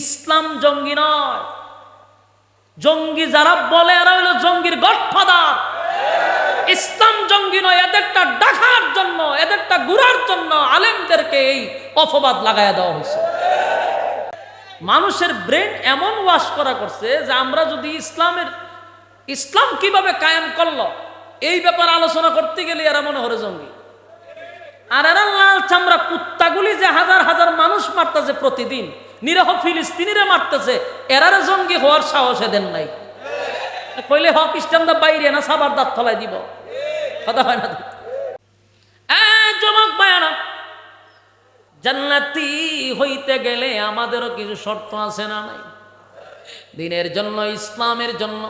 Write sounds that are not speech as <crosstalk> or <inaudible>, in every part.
ইসলাম জঙ্গি নয়। জঙ্গি যারা বলে, এরা হলো জঙ্গির গডফাদার। ইসলাম জঙ্গি নয়, এদেরটা ডাকার জন্য, এদেরটা গুড়ার জন্য আলেমদেরকে এই অপবাদ লাগাইয়া দেওয়া হয়েছে। মানুষের ব্রেন এমন ওয়াশ করা করছে যে আমরা যদি ইসলামের, ইসলাম কীভাবে কায়েম করল, এই ব্যাপারে আলোচনা করতে গেলে এরা মনে হরে জঙ্গি। আর এরা লাল চামড়া কুত্তাগুলি যে হাজার হাজার মানুষ মারতেছে প্রতিদিন নিরহ ফিলিস্তিনিরা মারতেছে। এরারে জঙ্গি হওয়ার সাহস এদের নাই। কইলে হক খ্রিস্টানদের বাইরে না সাবার দাঁত ফলাই দিব। কথা হয় না যুবক ভাইয়ারা, জান্নাতি হইতে গেলে আমাদেরও কিছু শর্ত আছে না নাই? দিনের জন্য ইসলামের জন্য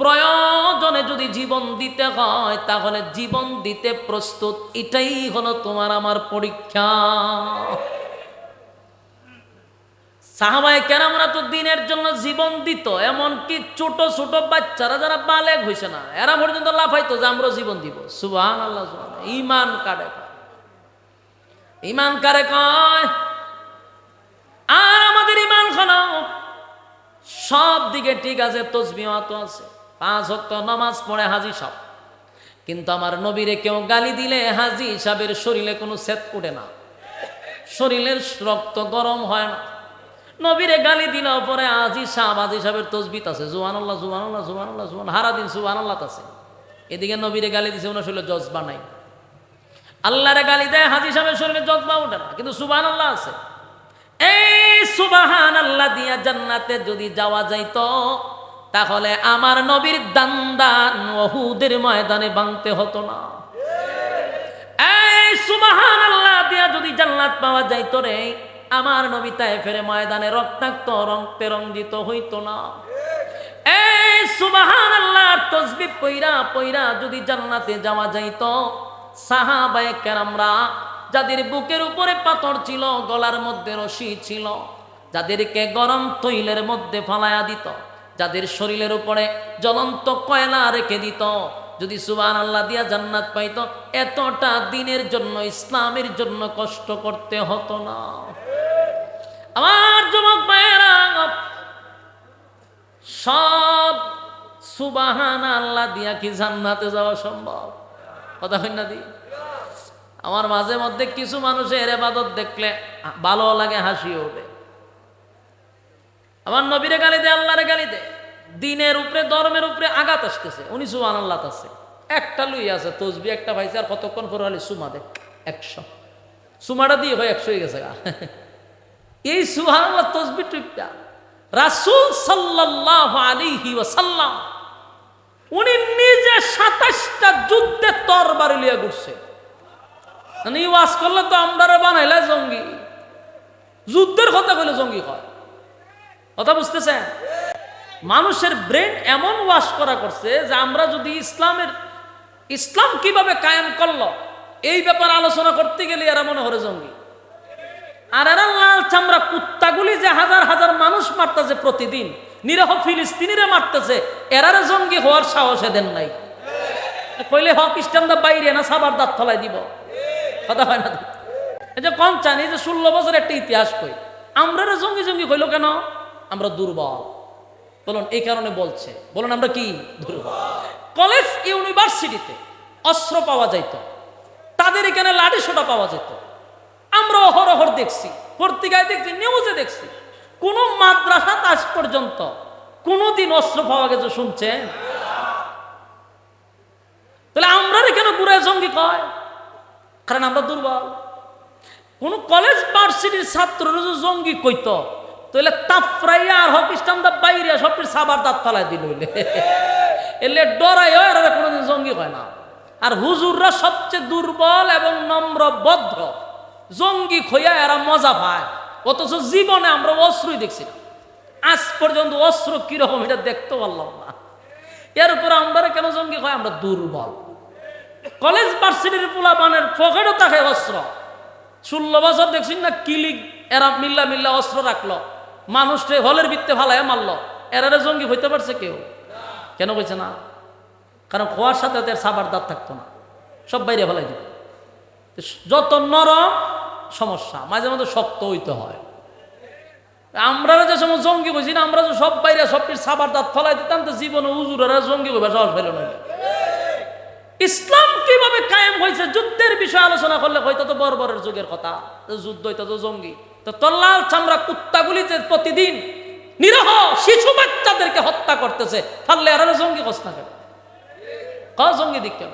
প্রয়োজনে যদি জীবন দিতে হয় তাহলে জীবন দিতে প্রস্তুত। এটাই হলো তোমার আমার পরীক্ষা। সাহাবাই কেরামরা তো দিনের জন্য জীবন দিত, এমনকি ছোট ছোট বাচ্চারা যারা বালেক হয়েছে না, এরা পর্যন্ত লাফাইতো যে আমরা জীবন দিব। সুবাহান আল্লাহ। ইমান কারে ইমান কারে কয়? আর আমাদের ইমান খানা সব দিকে ঠিক আছে তসবিমাত আছে, পাঁচ হক্ত নামাজ পড়ে হাজি সব। কিন্তু আমার নবীরে কেউ গালি দিলে হাজি সাহেবের শরীরে কোনো সেত উঠে না। শরীরের রক্ত গরম হয় না। নবীরে গালি দিল পরে আজি সাহেব আজি সাহেবের তসবিত আছে। জুয়ান আল্লাহ জুয়ান আল্লাহ জুয়ান আল্লাহ জুয়ান হারা দিন সুবান আল্লাহ আছে। এদিকে নবীরে গালি দিছে ওনার শরীরে জজবা নাই। আল্লাহরে গালি দেয়, হাজি সাহেবের শরীরে জজবা উঠে না। কিন্তু সুবান আল্লাহ আছে। এই সুবাহান আল্লাহ দিয়া জান্নাতে যদি যাওয়া যাইত, তাহলে আমার নবীর দান্দান ওহুদের ময়দানে ভাঙতে হতো না। এই সুবাহান আল্লাহ দিয়া যদি জান্নাত পাওয়া যাইত রে আমার নবী ফেরে ময়দানে রক্তাক্ত, রক্তে রঞ্জিত হইতো না। এই সুবাহান আল্লাহর তসবি যদি জান্নাতে যাওয়া যাইতো কেরামরা যাদের বুকের উপরে পাথর ছিল, গলার মধ্যে রশি ছিল, যাদেরকে গরম তৈলের মধ্যে ফালায়া দিত, যাদের শরীরের উপরে জ্বলন্ত কয়লা রেখে দিত, যদি সুবান আল্লাহ দিয়া জান্নাত পাইতো, এতটা দিনের জন্য, ইসলামের জন্য কষ্ট করতে হতো না। আমার যুবক ভাইয়েরা, সব সুবাহান আল্লাহ দিয়া কি জান্নাতে যাওয়া সম্ভব? কথা হয় না দি? আমার মাঝে মধ্যে কিছু মানুষের এবাদত দেখলে ভালো লাগে হাসি ওঠে। আমার নবীরে গালি দে আল্লাহরে গালি দে দিনের উপরে, ধর্মের উপরে আঘাত আসতেছে। উনি সুবান আল্লাহ আছে। একটা লুই আছে, তসবি একটা ভাইছে, আর কতক্ষণ পরে হলে সুমা দেখ, একশো। সুমাটা দিয়ে হয় একশো হয়ে গেছে গা। এই সুহান আল্লাহ তসবি টুপটা রাসুল সাল্লাহ আলিহি ওয়াসাল্লাম, উনি নিজে সাতাশটা যুদ্ধে তরবারি লিয়া ঘুরছে। মানে ওয়াজ করলে তো আমরা বানাইলে জঙ্গি। যুদ্ধের কথা বলে জঙ্গি হয়। কথা বুঝতেছেন? মানুষের ব্রেন এমন ওয়াশ করা করছে যে আমরা যদি ইসলামের, ইসলাম কীভাবে কায়েম করল, এই ব্যাপারে আলোচনা করতে গেলে এরা মনে হরে জঙ্গি। আর এরা লাল চামড়া কুত্তাগুলি যে হাজার হাজার মানুষ মারতেছে প্রতিদিন, নিরহ ফিলিস্তিনিরা মারতেছে, এরারে জঙ্গি হওয়ার সাহস এদের নাই। কইলে হক খ্রিস্টানদের বাইরে না সাবার দাঁত ফলাই দিব? কথা হয় না এই যে কম চান, এই যে ষোলো বছর একটা ইতিহাস কই আমরা জঙ্গি জঙ্গি কইল কেন? আমরা দুর্বল। বলুন, এই কারণে বলছে। বলুন, আমরা কি দুর্বল? কলেজ, ইউনিভার্সিটিতে অস্ত্র পাওয়া যাইত। তাদের এখানে লাঠি সোটা পাওয়া যেত আমরা অহরহর দেখছি, পত্রিকায় দেখছি নিউজে দেখছি। কোন মাদ্রাসা আজ পর্যন্ত কোনোদিন অস্ত্র পাওয়া গেছে শুনছেন তাহলে আমরা কেন ঘুরে জঙ্গি কয়? কারণ আমরা দুর্বল। কোন কলেজ ভার্সিটির ছাত্ররা যদি জঙ্গি কইত, তাহলে তাফরাইয়া আর হক ইসলামদা বাইরে সব সাবার দাঁত ফালাই দিল এলে ডরাই হয় আর কোনোদিন জঙ্গি হয় না। আর হুজুররা সবচেয়ে দুর্বল এবং নম্র বদ্ধ জঙ্গি খইয়া এরা মজা পায়। অথচ জীবনে আমরা অস্ত্রই দেখছি না। আজ পর্যন্ত অস্ত্র কীরকম এটা দেখতে পারলাম না। এরপরে আমরা কেন জঙ্গি হয় আমরা দুর্বল। কলেজ ভার্সিটির পোলাপানের পকেটও থাকে অস্ত্র ষোলো বছর দেখছি না কিলিক এরা মিল্লা মিল্লা অস্ত্র রাখল। মানুষকে হলের ভিত্তে ফালায় মারলো। এরারে জঙ্গি হইতে পারছে কেউ? কেন বলছে না? কারণ খোয়ার সাথে তাদের সাবার দাঁত থাকতো না। সব বাইরে ফেলাই দিত যত নরম সমস্যা, মাঝে মাঝে শক্ত হইতে হয়। আমরা যে সময় জঙ্গি কইছি না, আমরা যে সব বাইরে সব সাবার দাঁত ফলাই দিতাম, তো জীবনে উজুরেরা জঙ্গি কইবা সাহস পাইল না ইসলাম কীভাবে কায়েম হয়েছে? যুদ্ধের বিষয়ে আলোচনা করলে হয়তো তো বর্বরের যুগের কথা। যুদ্ধ হইতো তো জঙ্গি। তো তল্লাল চামড়া কুত্তাগুলি যে প্রতিদিন নিরহ শিশু বাচ্চাদেরকে হত্যা করতেছে। ফাললে আর জঙ্গি কস না কেন? ক জঙ্গি দিক কেন?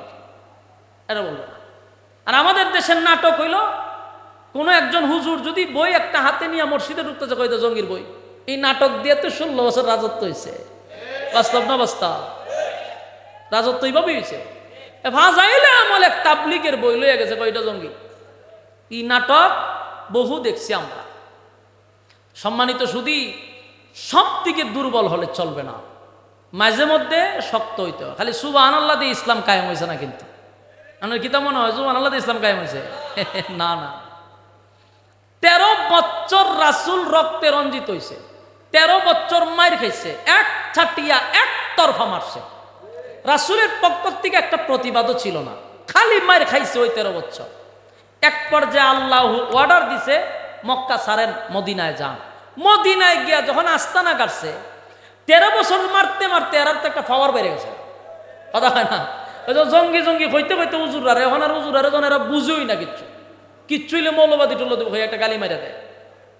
এটা বলব। আর আমাদের দেশের নাটক হইল কোন একজন হুজুর যদি বই একটা হাতে নিয়ে মসজিদে ঢুকতেছে কইতো জঙ্গির বই? এই নাটক দিয়ে তো ষোলো বছর রাজত্ব হয়েছে। বাস্তব না বাস্তব? রাজত্ব এইভাবেই হয়েছে। ভাজাইলে বই লইয়া গেছে, কয়টা জঙ্গি? এই নাটক বহু দেখছি আমরা। সম্মানিত শুধু সব দিকে দুর্বল হলে চলবে না। মাঝে মধ্যে শক্ত হইতে হয়। খালি সুবাহ দিয়ে ইসলাম কায়েম হয়েছে না কিন্তু। আমার কিতা মনে হয় সুবাহ দিয়ে ইসলাম কায়েম হয়েছে <laughs> না না। তেরো বছর রাসুল রক্তে রঞ্জিত হয়েছে তেরো বছর মায়ের খাইছে। এক ছাটিয়া এক তরফা মারছে। রাসুলের পক্ষ থেকে একটা প্রতিবাদও ছিল না। খালি মায়ের খাইছে ওই তেরো বছর। এক পর্যায়ে আল্লাহ অর্ডার দিছে, মক্কা সারেন মদিনায় যান। মদিনায় গিয়া যখন আস্তানা কাটছে, তেরো বছর মারতে মারতে এরার তো একটা পাওয়ার বেড়ে গেছে। কথা হয় না? জঙ্গি জঙ্গি হইতে হইতে উজুর আরে এখন আর উজুর আরে যখন এরা বুঝেই না কিচ্ছু কিচ্ছু হইলে মৌলবাদী টুল্লবাদী হয়ে একটা গালি মারা দেয়।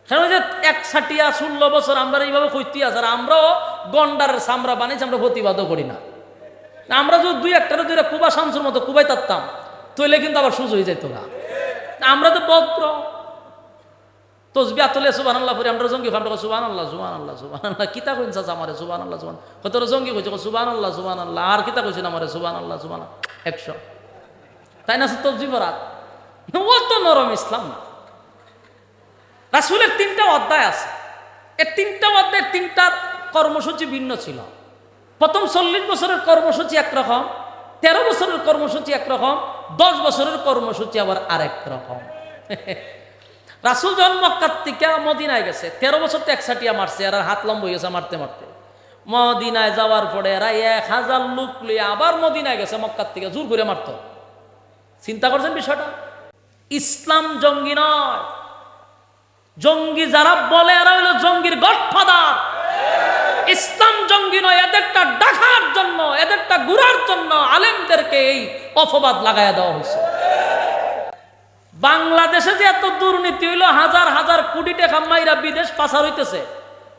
কারণ যে এক ছাটিয়া ষোলো বছর আমরা এইভাবে কইতে আছে, আর আমরাও গন্ডারের সামরা বানিয়েছি, আমরা প্রতিবাদও করি না। আমরা যদি দুই একটারে দুইটা কুবা শামসুর মতো কুবাই তারতাম তৈলে কিন্তু আবার সুযোগ হয়ে যেত না। আমরা তো বদ্র তসবি আতলে সুবান আল্লাহ পরে আমরা জঙ্গি আমরা সুবান আল্লাহ সুবান আল্লাহ সুবান আল্লাহ কিতা কইন চাচা আমারে সুবান আল্লাহ সুবান হয়তো জঙ্গি কইছে সুবান আল্লাহ সুবান আল্লাহ আর কিতা কইছেন আমারে সুবান আল্লাহ সুবান একশো। তাই না তসবি বরাত? <laughs> ও তো নরম ইসলাম না। রাসুলের তিনটা অধ্যায় আছে। এর তিনটা অধ্যায়ের তিনটার কর্মসূচি ভিন্ন ছিল। প্রথম চল্লিশ বছরের কর্মসূচি একরকম তেরো বছরের কর্মসূচি একরকম দশ বছরের কর্মসূচি আবার আরেক রকম। <laughs> রাসুল যখন মক্কার থেকে মদিনায় গেছে, তেরো বছর তো একসাটিয়া মারছে, এরা হাত লম্ব হয়ে গেছে মারতে মারতে। মদিনায় যাওয়ার পরে এরা এক হাজার লোক লিয়ে আবার মদিনায় গেছে, মক্কার থেকে জোর করে মারত। চিন্তা করছেন বিষয়টা? ইসলাম জঙ্গি নয়। জঙ্গি যারা বলে, এরা হলো জঙ্গির গডফাদার। ইসলাম জঙ্গি নয়, এদেরটা ডাকার জন্য, এদেরটা ঘুরার জন্য আলেমদেরকে এই অপবাদ লাগাইয়া দেওয়া হয়েছে। বাংলাদেশে যে এত দুর্নীতি হইল, হাজার হাজার কোটি টাকা মাইরা বিদেশ পাচার হইতেছে,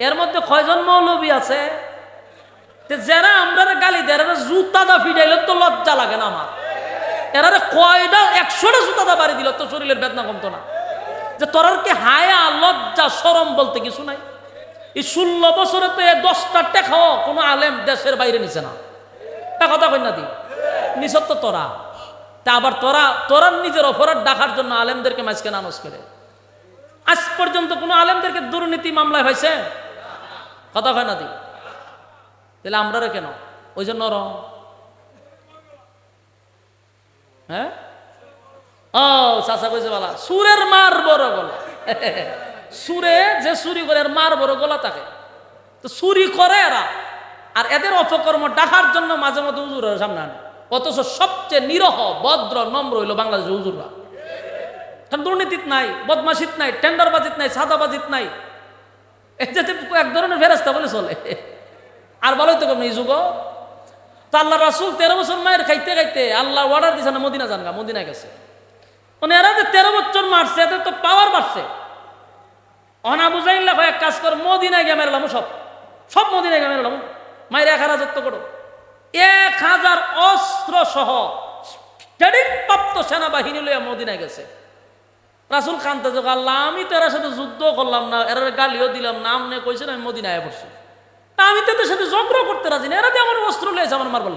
এর মধ্যে কয়জন মৌলবী আছে? যারা আমরা গালি দেয় জুতা দা ফিটাইলে তো লজ্জা লাগে না আমার। এরা কয়টা একশোটা দা বাড়ি দিল তো শরীরের বেদনা কমতো না। যে তোরার কি হায়া, লজ্জা সরম বলতে কিছু নাই। এই ষোলো বছরে তো এ দশটা টেকাও কোনো আলেম দেশের বাইরে নিছে না। তা কথা কই না দি। নিছ তো তোরা। তা আবার তোরা তোরার নিজের অপরাধ ডাকার জন্য আলেমদেরকে মাঝখানে আনস করে। আজ পর্যন্ত কোনো আলেমদেরকে দুর্নীতি মামলায় হয়েছে? কথা হয় না দি। তাহলে আমরা কেন? ওই জন্য নরম। হ্যাঁ? ও, চাচা কইছে বলা সুরের মার বড় গলা। সুরে যে চুরি করে মার বড় গলা থাকে তো চুরি করে এরা। আর এদের অপকর্ম ডাকার জন্য মাঝে মধ্যে উজুরের সামনে আনে। অথচ সবচেয়ে নিরহ, ভদ্র, নম্র হইল বাংলাদেশের উজুররা কারণ দুর্নীতিত নাই, বদমাশিত নাই, টেন্ডারবাজিত নাই, সাদাবাজিত নাই। এই এক ধরনের ফেরাস্তা বলে চলে। আর ভালোই তো কম এই যুগ তো আল্লাহ রাসুল তেরো বছর মায়ের খাইতে খাইতে আল্লাহ অর্ডার দিছে না, মদিনা জানগা মদিনা গেছে। মানে এরা যে তেরো বছর মারছে, এদের তো পাওয়ার বাড়ছে। অনা বুঝাইলে এক কাজ কর, মদিনায় গিয়ে মেরলাম সব। সব মদিনায় গিয়ে মেরলাম মায়ের এক হাজার যত্ন করো। এক হাজার অস্ত্র সহ ট্রেনিং প্রাপ্ত সেনাবাহিনী লইয়া মদিনায় গেছে। রাসুল কান্তে যোগ, আল্লাহ, আমি তো এর সাথে যুদ্ধ করলাম না এর গালিও দিলাম, নাম নিয়ে কইছেন আমি মদিনায় পড়ছি। তা আমি তো এদের সাথে জগ্র করতে রাজি না। এরা আমার অস্ত্র লয়েছে আমার মারবার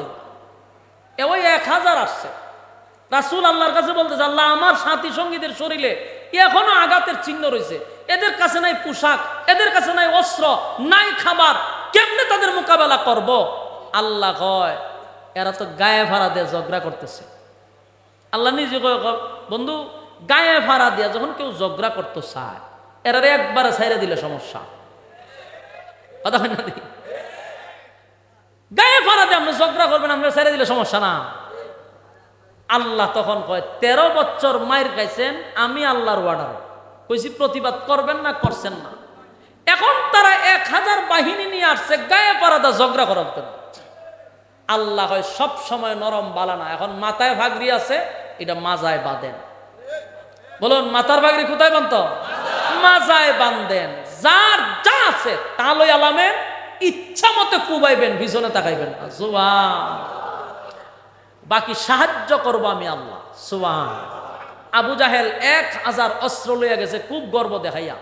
এ ওই এক হাজার আসছে। রাসুল আল্লাহর কাছে বলতেছে, আল্লাহ, আমার সাথী সঙ্গীদের শরীরে এখনও আঘাতের চিহ্ন রয়েছে। এদের কাছে নাই পোশাক, এদের কাছে নাই অস্ত্র, নাই খাবার। কেমনে তাদের মোকাবেলা করব? আল্লাহ কয়, এরা তো গায়ে ভাড়া দিয়ে ঝগড়া করতেছে। আল্লাহ নিজে কয় বন্ধু, গায়ে ভাড়া দিয়া যখন কেউ ঝগড়া করতে চায় এরা একবারে ছাইরে দিলে সমস্যা। না গায়ে দিয়ে আপনি ঝগড়া করবেন আমরা ছেড়ে দিলে সমস্যা না। আল্লাহ তখন কয়, তেরো বছর মায়ের খাইছেন, আমি আল্লাহর অর্ডার কইছি, প্রতিবাদ করবেন না, করছেন না। এখন তারা এক হাজার বাহিনী নিয়ে আসছে, গায়ে পারাদা ঝগড়া করার জন্য। আল্লাহ হয়, সব সময় নরম বালানা এখন মাথায় ভাগরি আছে, এটা মাজায় বাঁধেন। বলুন, মাথার ভাগরি কোথায় বানত মাজায় বান্ধেন যার যা আছে, তা লই আলামেন ইচ্ছা মতো কুবাইবেন পিছনে তাকাইবেন না। বাকি সাহায্য করব আমি আল্লাহ। সুবহান। আবু জাহেল এক হাজার অস্ত্র লইয়া গেছে, খুব গর্ব দেখাইয়া।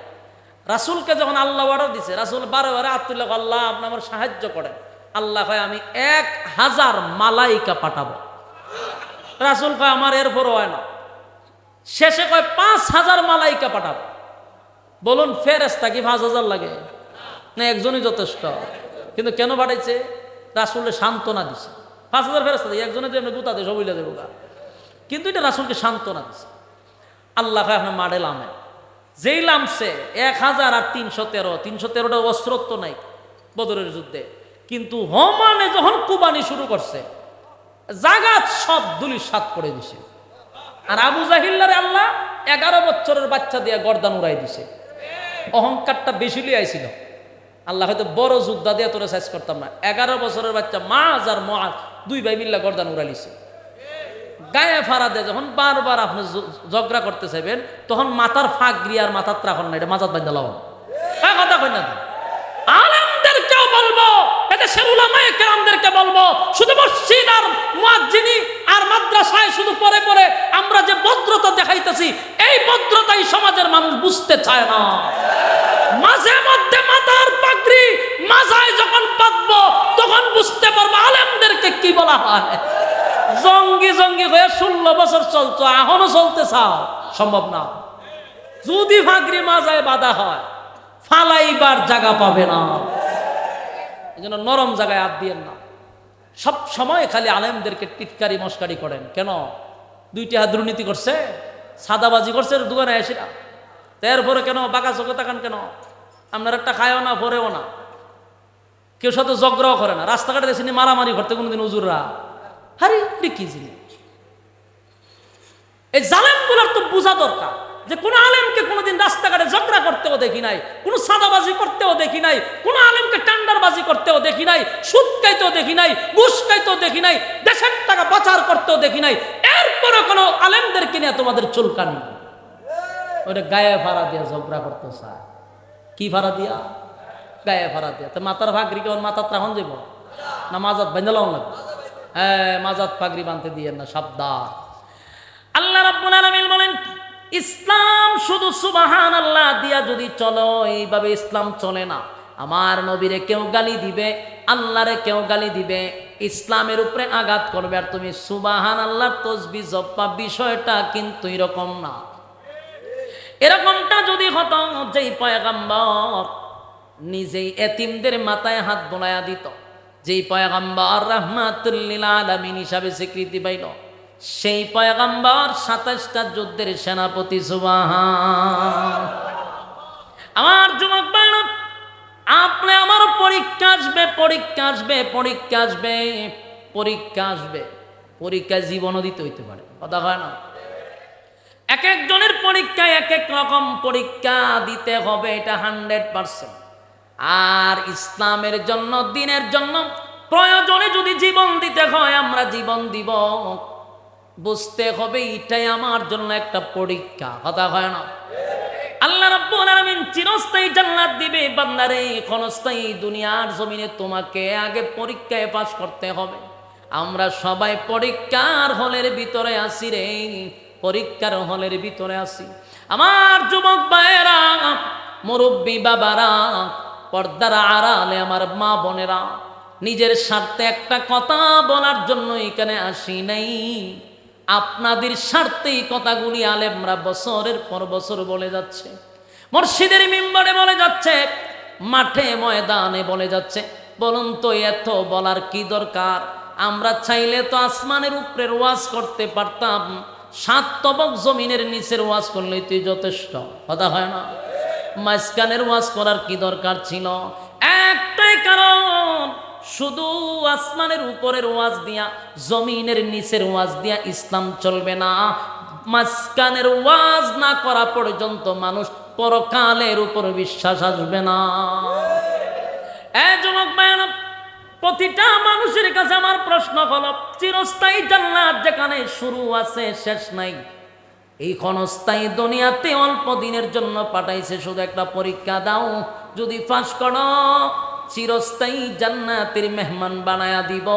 রাসূলকে যখন আল্লাহ অর্ডার দিছে, রাসূল বারে বারে আত্মুল্লাহ আল্লাহ, আপনি আমার সাহায্য করেন। আল্লাহ কয়, আমি এক হাজার মালাইকা পাঠাবো। রাসূল কয়, আমার এরপরও হয় না। শেষে কয়, পাঁচ হাজার মালাইকা পাঠাবো। বলুন ফেরেস্তা কি পাঁচ হাজার লাগে? না, একজনই যথেষ্ট। কিন্তু কেন বাড়াইছে? রাসুলে সান্ত্বনা দিছে। পাঁচ হাজার ফেরেস্তা দিয়ে একজনের জন্য গুতা দিয়ে সবইলা দেবো গা। কিন্তু এটা রাসুলকে সান্ত্বনা দিছে। আল্লাহ আপনার মাডে লামে। যেই লামছে, এক হাজার আর তিনশো তেরো। তিনশো তেরোটা অস্ত্রত্ব নাই বদরের যুদ্ধে। কিন্তু হমানে যখন কুবানি শুরু করছে, জাগাত সব দুলি সাত করে দিছে আর আবু জাহিল্লারে আল্লাহ এগারো বছরের বাচ্চা দিয়ে গর্দান উড়াই দিছে। অহংকারটা বেশি লিয়ে আইছিল। আল্লাহ হয়তো বড় যোদ্ধা দিয়ে তোরা সাইজ করতাম না। এগারো বছরের বাচ্চা মাজ আর মা দুই ভাই মিল্লা গর্দান উড়ালিছে গায়ে ফাড়া দেয়, যখন বারবার আপনি ঝগড়া করতে চাইবেন, তখন মাথার ফাঁক গিয়ে আর মাথার ত্রাখন না এটা মাথার বান্ধা লাও কথা কই না আলেমদেরকেও বলব এদেশের উলামায়ে কেরামদেরকে বলব, শুধু মসজিদ আর মুয়াজ্জিনি আর মাদ্রাসায় শুধু পরে পরে আমরা যে ভদ্রতা দেখাইতেছি, এই ভদ্রতাই সমাজের মানুষ বুঝতে চায় না। মাঝে মধ্যে মাথার পাগড়ি মাজায় যখন পাতবো, তখন বুঝতে পারব আলেমদেরকে কি বলা হয়। জঙ্গি জঙ্গি হয়ে ষোলো বছর চলতো, এখনও চলতে চাও? সম্ভব না। যদি ভাগরি মাজায় বাধা হয়, ফালাইবার জায়গা পাবে না। এই জন্য নরম জায়গায় হাত দিয়েন না। সব সময় খালি আলেমদেরকে টিটকারি, মস্কারি করেন। কেন? দুইটি হাত দুর্নীতি করছে, সাদাবাজি করছে, দোকানে আসি না এরপরে কেন? বাঁকা চোখে তাকান কেন? আপনার একটা খায়ও না ভরেও না। কেউ সাথে জগ্রাও করে না। রাস্তাঘাটে দেখছেন মারামারি করতে কোনোদিন উজুররা এটা কি জিনিস? এই জালেমগুলোর তো বোঝা দরকার। যে কোনো আলেমকে কোনোদিন রাস্তাঘাটে ঝগড়া করতেও দেখি নাই, কোনো সাদাবাজি করতেও দেখি নাই, কোনো আলেমকে টান্ডারবাজি করতেও দেখি নাই, সুদ খাইতেও দেখি নাই, ঘুষ খাইতেও দেখি নাই, দেশের টাকা পাচার করতেও দেখি নাই এরপরে কোনো আলেমদেরকে নিয়ে তোমাদের চুলকানি ওটা গায়ে ভাড়া দিয়া ঝগড়া করতে চায় কি ভাড়া দিয়া? গায়ে ভাড়া দিয়া। তো মাথার ভাগরি কেমন মাথার ত্রাহন যাব না মাজাত বান্ধলাম লাগবে? হ্যাঁ মাজাত পাগড়ি বানতে দিয়ে না, সাবধান। আল্লাহ রাব্বুল আলামিন বলেন ইসলাম শুধু সুবাহান আল্লাহ দিয়া যদি চলো, এইভাবে ইসলাম চলে না। আমার নবীরে কেউ গালি দিবে, আল্লাহরে কেউ গালি দিবে, ইসলামের উপরে আঘাত করবে। আর তুমি সুবাহান আল্লাহর তসবি জপ্পা বিষয়টা কিন্তু এরকম না। এরকমটা যদি হতো, যেই পয়গাম্বর নিজেই এতিমদের মাথায় হাত বোলায়া দিত, যেই পয়গাম্বর রহমাতুল্লিল আলামিন হিসাবে স্বীকৃতি পাইল সেই পয়গাম্বর সাতাশটা যুদ্ধের সেনাপতি, সুবাহান। আমার যুবক আপনি আমার পরীক্ষা আসবে পরীক্ষা আসবে পরীক্ষা আসবে পরীক্ষা আসবে। পরীক্ষা জীবনও দিতে হইতে পারে, কথা হয় না? এক একজনের পরীক্ষায় এক এক রকম পরীক্ষা দিতে হবে, এটা হান্ড্রেড পার্সেন্ট। আর ইসলামের জন্য, দিনের জন্য প্রয়োজনে যদি জীবন দিতে হয়, আমরা জীবন দিব বুঝতে হবে, এটাই আমার জন্য একটা পরীক্ষা। কথা হয় না? আল্লাহ রাব্বুল আলামিন চিরস্থায়ী জান্নাত দিবে। বান্দারে, ক্ষণস্থায়ী দুনিয়ার জমিনে তোমাকে আগে পরীক্ষায় পাশ করতে হবে। আমরা সবাই পরীক্ষার হলের ভিতরে আসি রে। পরীক্ষার হলের ভিতরে আসি আমার যুবক ভাইয়েরা, মুরব্বী বাবারা, পর্দার আড়ালে আমার মা বোনেরা, নিজের স্বার্থে একটা কথা বলার জন্য এখানে আসি নাই। আপনাদের স্বার্থেই কথাগুলি আলেমরা বছরের পর বছর বলে যাচ্ছে। মসজিদের মিম্বরে বলে যাচ্ছে, মাঠে ময়দানে বলে যাচ্ছে। বলুন তো, এত বলার কি দরকার? আমরা চাইলে তো আসমানের উপরের ওয়াজ করতে পারতাম। সাত তবক জমিনের নিচের ওয়াজ করলেই তুই যথেষ্ট, কথা হয় না? মাঝখানের ওয়াজ করার কি দরকার ছিল? একটাই কারণ শুধু আসমানের উপরের ওয়াজ দিয়া, জমিনের নিচের ওয়াজ দিয়া ইসলাম চলবে না। মাঝখানের ওয়াজ না করা পর্যন্ত মানুষ পরকালের উপর বিশ্বাস আসবে না। প্রতিটা মানুষের কাছে আমার প্রশ্ন হলো, চিরস্থায়ী জান্নাত যেখানে শুরু আছে, শেষ নাই। এই ক্ষণস্থায়ী দুনিয়াতে অল্প দিনের জন্য পাঠাইছে, শুধু একটা পরীক্ষা দাও, যদি ফাঁস করো। চিরস্থায়ী জান্নাতের মেহমান বানায়া দিব,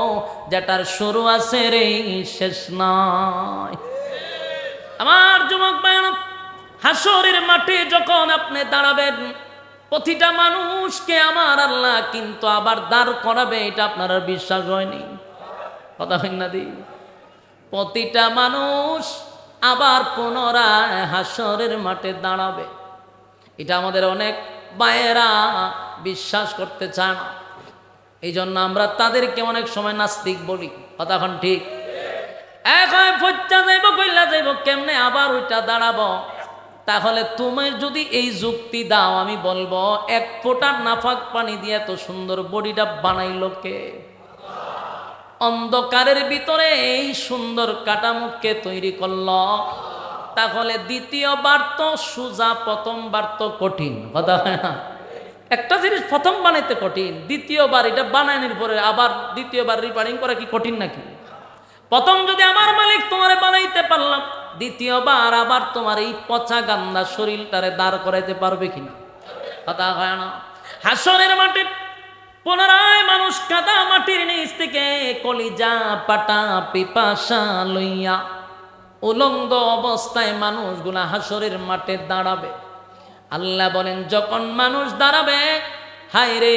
যেটার শুরু আছে রে, শেষ নয়। আমার যুবক বায়ন, হাসরের মাঠে যখন আপনি দাঁড়াবেন, প্রতিটা মানুষকে আমার আল্লাহ কিন্তু আবার দাঁড় করাবে, এটা আপনার আর বিশ্বাস হয়নি। কথা হয় না দি। প্রতিটা মানুষ আবার পুনরায় হাসরের মাঠে দাঁড়াবে। এটা আমাদের অনেক বায়েরা বিশ্বাস করতে চায় না। এই জন্য আমরা তাদেরকে অনেক সময় নাস্তিক বলি। কথা এখন ঠিক? হয়, ফচ্চা যাইব, কইলা যাইব, কেমনে আবার ওইটা দাঁড়াবো? তাহলে তুমি যদি এই যুক্তি দাও, আমি বলব, এক ফোঁটা নাফাক পানি দিয়ে এত সুন্দর বডিটা বানাইলো কে? অন্ধকারের ভিতরে এই সুন্দর কাটামুখকে তৈরি করল। তাহলে দ্বিতীয়বার তো সুজা, প্রথমবার তো কঠিন। কথা হয় না? একটা জিনিস প্রথম বানাইতে কঠিন, দ্বিতীয়বার এটা বানানোর পরে আবার দ্বিতীয়বার রিপেয়ারিং করা কি কঠিন নাকি? প্রথম যদি আমার মালিক তোমারে বানাইতে পারলাম, দ্বিতীয়বার আবার তোমার এই পচা গান্দা শরীরটারে দাঁড় করাইতে পারবে কিনা? কথা হয় না? হাসনের মাঠে পুনরায় মানুষ কাদা মাটির নিচ থেকে কলিজা, পাটা, পিপাসা লইয়া উলঙ্গ অবস্থায় মানুষগুলা হাসরের মাঠে দাঁড়াবে। আল্লাহ বলেন, যখন মানুষ দাঁড়াবে হায় রে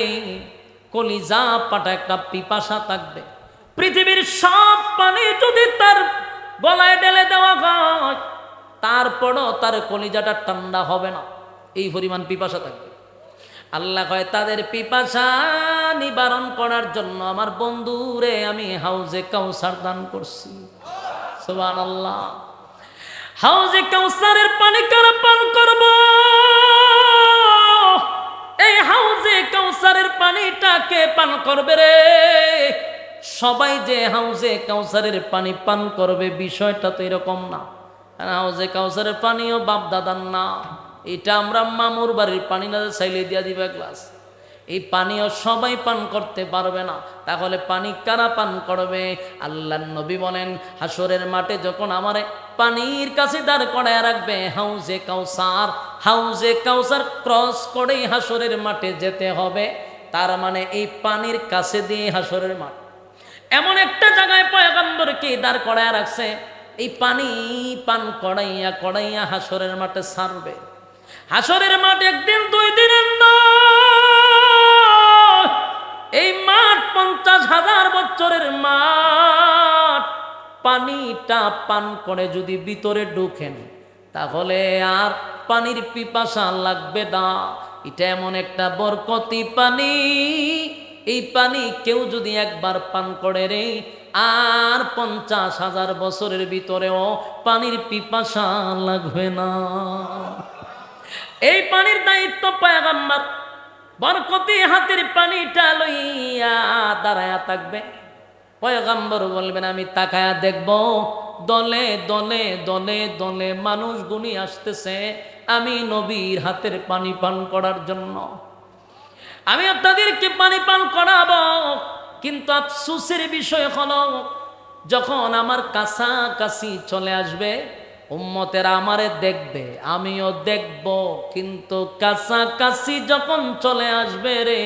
কলিজা পাটা একটা পিপাসা থাকবে। পৃথিবীর সব পানি যদি তার গলায় ঢেলে দেওয়া হয়, তারপরও তার কলিজাটা ঠান্ডা হবে না। এই পরিমাণ পিপাসা থাকবে। আল্লাহ কয়, তাদের পিপাসা নিবারণ করার জন্য আমার বন্ধুরে আমি হাউজে কাউসার দান করছি। আল্লাহ হাউজে কাউসারের পানি কারা পান করব? এই হাউজে কাউসারের পানিটাকে পান করবে রে? সবাই যে হাউজে কাউসারের পানি পান করবে, বিষয়টা তো এরকম না। হাউজে কাউসারের পানিও বাপ দাদার না। এটা আমরা মামুর বাড়ির পানি না, চাইলে দিয়া দিবে গ্লাস। এই পানীয় সবাই পান করতে পারবে না। তাহলে পানি কারা পান করবে? আল্লাহ নবী বলেন হাসরের মাঠে যখন আমারে পানির কাছে দাঁড় করায় রাখবে, হাউজে কাউসার হাউজে কাউসার ক্রস করেই হাসরের মাঠে যেতে হবে। তার মানে এই পানির কাছে দিয়ে হাসরের মাঠ। এমন একটা জায়গায় পয়গম্বরকে দাঁড় করায় রাখছে, এই পানি পান কড়াইয়া কড়াইয়া হাসরের মাঠে সারবে। হাসরের মাঠ একদিন, দুই দিনের নয়। এই মাঠ পঞ্চাশ হাজার বছরের মাঠ। পানিটা পান করে যদি ভিতরে ঢুকেন, তাহলে আর পানির পিপাসা লাগবে না। এটা এমন একটা বরকতি পানি। এই পানি কেউ যদি একবার পান করে রে, আর পঞ্চাশ হাজার বছরের ভিতরেও পানির পিপাসা লাগবে না। এই পানির দায়িত্ব পায় পায়গাম্বার বরকতি হাতের পানিটা লইয়া দাঁড়ায়া থাকবে। পয়গাম্বর বলবেন, আমি তাকায়া দেখব, দলে দলে দলে দলে মানুষ গুনি আসতেছে। আমি নবীর হাতের পানি পান করার জন্য। আমি আপনাদেরকে পানি পান করাবো। কিন্তু আফসুসের বিষয় হলো, যখন আমার কাছাকাছি চলে আসবে উম্মতেরা আমারে দেখবে, আমিও দেখব। কিন্তু কাছাকাছি যখন চলে আসবে রে,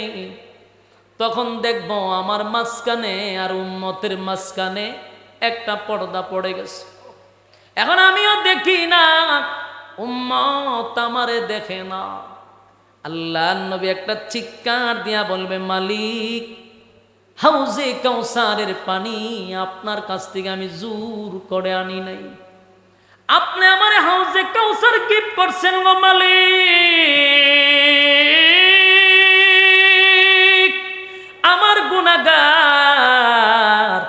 তখন দেখব আমার মাঝখানে আর উম্মতের মাঝখানে একটা পর্দা পড়ে গেছে। এখন আমিও দেখি না, উম্মত আমারে দেখে না। আল্লাহ নবী একটা চিৎকার দিয়া বলবে, মালিক, হাউজে কাউসারের পানি আপনার কাছ থেকে আমি জোর করে আনি নাই। আপনি আমার হাউজে কাউসার গিফট করছেন গো মালিক। আমার গুণাগার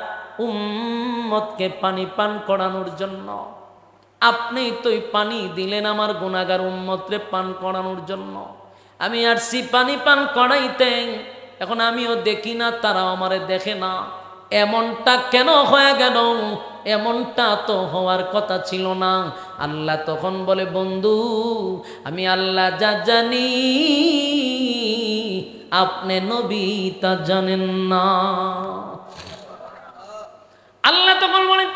উম্মতকে পানি পান করানোর জন্য। আপনি তো পানি দিলেন আমার গুণাগার উম্মতরে পান করানোর জন্য। আমি আর সি পানি পান করাইতেন এখন আমিও দেখি না তারা আমারে দেখে না। এমনটা কেন হয়ে গেল? এমনটা তো হওয়ার কথা ছিল না। আল্লাহ তখন বলে, বন্ধু, আমি আল্লাহ যা জানি, আপনি নবী তা জানেন না। আল্লাহ তখন বলেন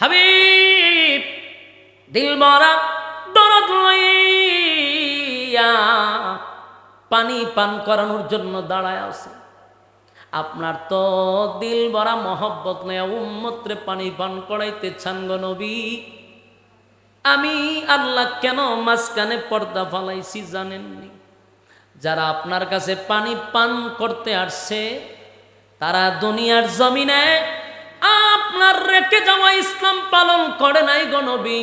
হাবিব, দিল মরা দরদ পানি পান করানোর জন্য দাঁড়ায় আছে। আপনার তো দিল ভরা মহব্বত নেয়া উম্মত্রে পানি পান করাইতে চান গো নবী। আমি আল্লাহ কেন মাঝখানে পর্দা ফালাইছি জানেননি? যারা আপনার কাছে পানি পান করতে আসছে, তারা দুনিয়ার জমিনে আপনার রেখে যাওয়া ইসলাম পালন করে নাই গণবী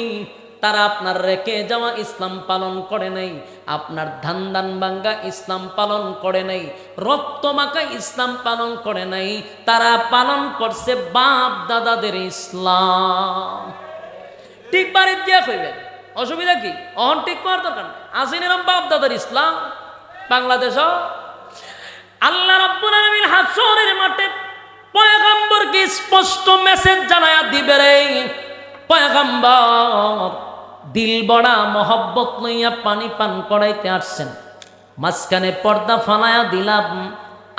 তারা আপনার রেখে যাওয়া ইসলাম পালন করে নাই, আপনার ধান বাঙ্গা ইসলাম পালন করে নাই রক্ত মাখা ইসলাম পালন করে নাই, তারা পালন করছে বাপ দাদাদের ইসলাম। ঠিক বাড়ির দিয়া কইবেন, অসুবিধা কি? অহন ঠিক করার দরকার আসেন এরম বাপ দাদার ইসলাম, বাংলাদেশ। আল্লাহ রব্বুল আলামিন হাসরের মাঠে পয়গম্বরকে স্পষ্ট মেসেজ জানায়া দিবে রে, পয়গম্বর। দিল বড়া মহব্বত লইয়া পানি পান করাইতে আসছেন। মাঝখানে পর্দা ফালায়া দিলাম,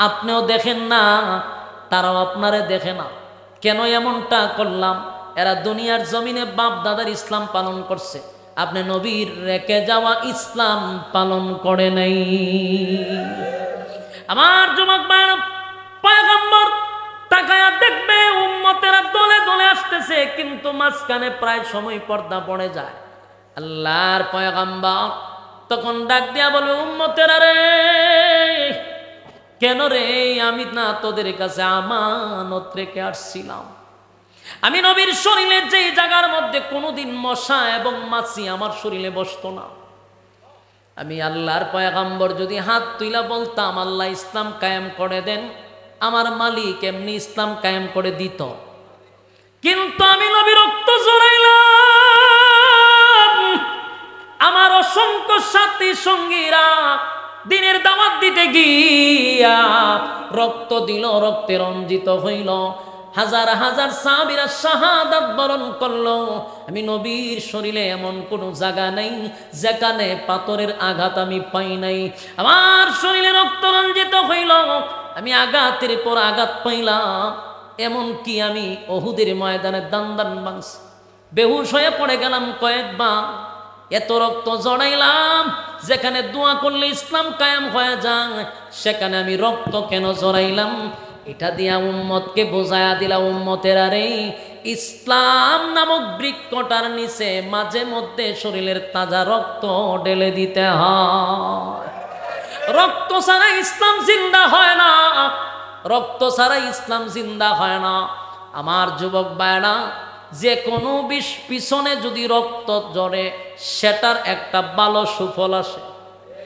আপনিও দেখেন না, তারাও আপনারে দেখে না। কেন এমনটা করলাম? এরা দুনিয়ার জমিনে বাপ দাদার ইসলাম পালন করছে। আপনি নবীর রেখে যাওয়া ইসলাম পালন করে নাই। আমার যুবক পয়গম্বর তাকায়া দেখবে, উম্মতেরা দলে দলে আসতেছে, কিন্তু মাঝখানে প্রায় সময় পর্দা পড়ে যায়। আল্লাহর পয়গম্বর তখন ডাক দিয়া বলবে উম্মতেরা রে, কেন রে? আমি না তোদের কাছে আমানত রেখে আসছিলাম। আমি নবীর শরীরে যেই জায়গার মধ্যে কোনোদিন মশা এবং মাছি আমার শরীরে বসতো না। আমি আল্লাহর পয়গাম্বর যদি হাত তুইলা বলতাম, আল্লাহ ইসলাম কায়েম করে দেন, আমার মালিক এমনি ইসলাম কায়েম করে দিত। কিন্তু আমি নবী রক্ত জড়াইলাম আমার অসংখ্য সাথী সঙ্গীরা দিনের দাওয়াত দিতে গিয়া রক্ত দিল, রক্তে রঞ্জিত হইল। হাজার হাজার সাবিরা শাহাদাত বরণ করল। আমি নবীর শরীরে এমন কোনো জায়গা নেই, যেখানে পাথরের আঘাত আমি পাই নাই। আমার শরীরে রক্ত রঞ্জিত হইল, আমি আঘাতের পর আঘাত পাইলাম। এমন কি আমি অহুদের ময়দানে দান দান মাংস বেহুশ হয়ে পড়ে গেলাম কয়েকবার। এত রক্ত জড়াইলাম, যেখানে দোয়া করলে ইসলাম কায়াম হয়ে যায়, সেখানে আমি রক্ত কেন জড়াইলাম? এটা দিয়া উম্মতকে বোঝায়া দিলা উম্মতের আরে ইসলাম নামক বৃক্ষটার নিচে মাঝে মধ্যে শরীরের তাজা রক্ত ঢেলে দিতে হয়। রক্ত ছাড়া ইসলাম জিন্দা হয় না, রক্ত ছাড়া ইসলাম জিন্দা হয় না। আমার যুবক বায়না যে কোনো বিষ পিছনে যদি রক্ত জড়ে সেটার একটা ভালো সুফল আসে।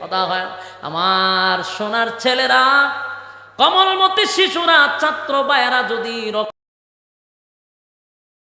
কথা হয়, আমার সোনার ছেলেরা, কমলমতি শিশুরা, ছাত্র বায়েরা যদি রক্ত